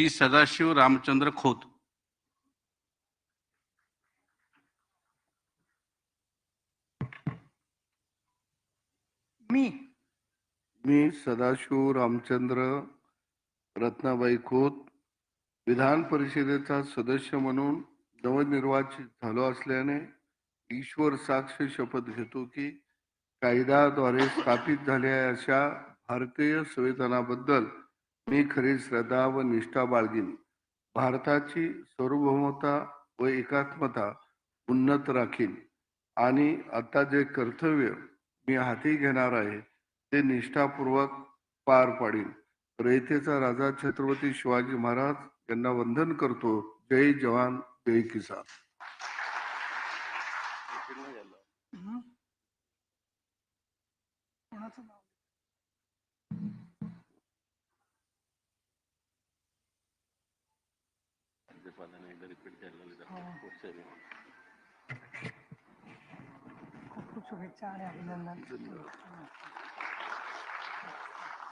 श्री सदाशिव रामचंद्र खोत. मी. मी सदाशिव रामचंद्र रत्नाबाई खोत विधान परिषदेचा सदस्य म्हणून नवनिर्वाचित झालो असल्याने ईश्वर साक्ष शपथ घेतो की कायद्याद्वारे स्थापित झालेल्या अशा भारतीय संविधानाबद्दल मी खरी श्रद्धा व निष्ठा बाळगीन. भारताची सार्वभौमता व एकात्मता उन्नत राखीन. आणि आता जे कर्तव्य मी हाती घेणार आहे ते निष्ठापूर्वक पार पाडीन. रयतेचा राजा छत्रपती शिवाजी महाराज यांना वंदन करतो. जय जवान जय किसान. कोणाचं नाव? हो. खूप खूप शुभेच्छा आणि अभिनंदन